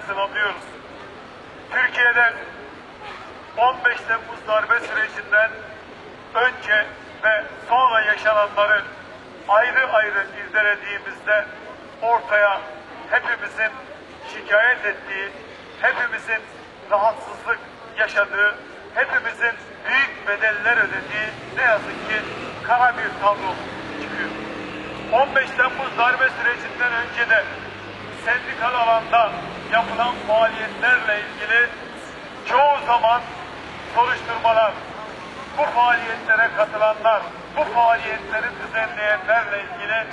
sınavlıyoruz. Türkiye'de 15 Temmuz darbe sürecinden önce ve sonra yaşananları ayrı ayrı irdelediğimizde ortaya hepimizin şikayet ettiği, hepimizin rahatsızlık yaşadığı, hepimizin büyük bedeller ödediği ne yazık ki kara bir tablo çıkıyor. 15 Temmuz darbe sürecinden önce de sendikal alanda yapılan faaliyetlerle ilgili çoğu zaman soruşturmalar, bu faaliyetlere katılanlar, bu faaliyetleri düzenleyenlerle ilgili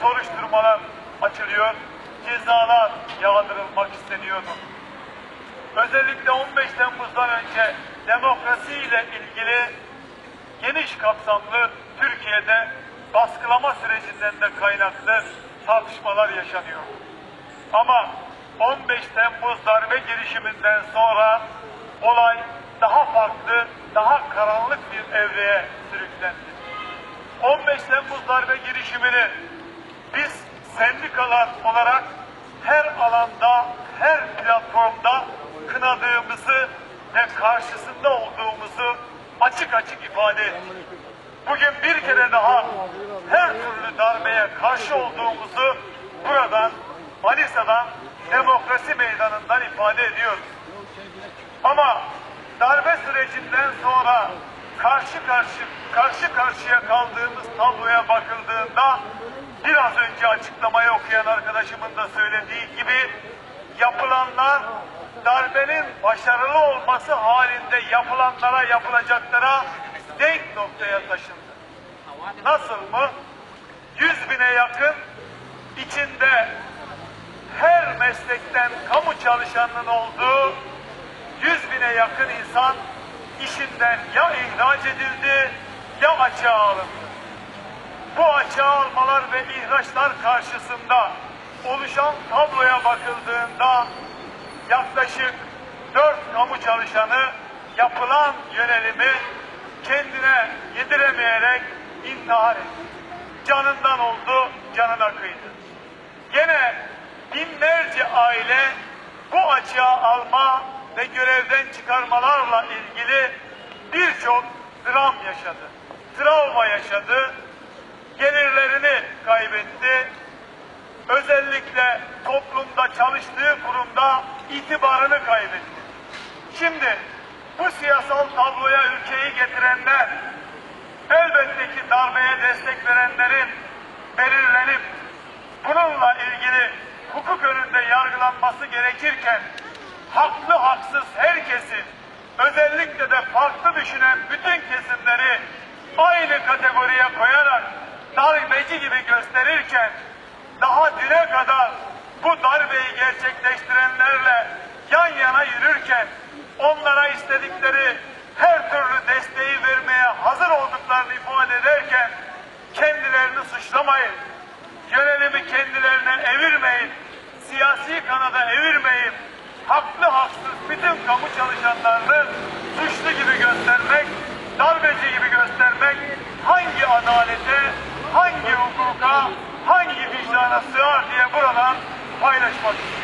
soruşturmalar açılıyor, cezalar yağdırılmak isteniyordu. Özellikle 15 Temmuz'dan önce demokrasiyle ilgili geniş kapsamlı Türkiye'de baskılama sürecinden de kaynaklı tartışmalar yaşanıyor. Ama 15 Temmuz darbe girişiminden sonra olay daha farklı, daha karanlık bir evreye sürüklendi. 15 Temmuz darbe girişimini biz sendikalar olarak her alanda, her platformda kınadığımızı ve karşısında olduğumuzu açık açık ifade ettik. Bugün bir kere daha her türlü darbeye karşı olduğumuzu buradan, Manisa'dan, demokrasi meydanından ifade ediyoruz. Ama darbe sürecinden sonra karşı karşı karşı karşıya kaldığımız tabloya bakıldığında biraz önce açıklamayı okuyan arkadaşımın da söylediği gibi yapılanlar darbenin başarılı olması halinde yapılanlara yapılacaklara denk noktaya taşındı. Nasıl mı? Yüz bine yakın içinde her meslekten kamu çalışanının olduğu 100 bine yakın insan işinden ya ihraç edildi ya açığa alındı. Bu açığa almalar ve ihraçlar karşısında oluşan tabloya bakıldığında yaklaşık 4 kamu çalışanı yapılan yönelimi kendine yediremeyerek intihar etti. Canından oldu, canına kıydı. Binlerce aile bu açığa alma ve görevden çıkarmalarla ilgili birçok dram yaşadı. Travma yaşadı. Gelirlerini kaybetti. Özellikle toplumda çalıştığı kurumda itibarını kaybetti. Şimdi bu siyasal tabloya ülkeyi getirenler elbette ki darbeye destek verenlerin belirlenip bununla ilgili hukuk önünde yargılanması gerekirken haklı haksız herkesin özellikle de farklı düşünen bütün kesimleri aynı kategoriye koyarak darbeci gibi gösterirken daha düne kadar bu darbeyi gerçekleştirenlerle yan yana yürürken onlara istedikleri her türlü desteği vermeye hazır olduklarını ifade ederken kendilerini suçlamayın. Yönelimi kendilerine evirmeyin. Kanada evirmeyin. Haklı haksız bütün kamu çalışanlarını suçlu gibi göstermek, darbeci gibi göstermek hangi adalete, hangi hukuka, hangi vicdana sığar diye buradan paylaşmak istiyorum.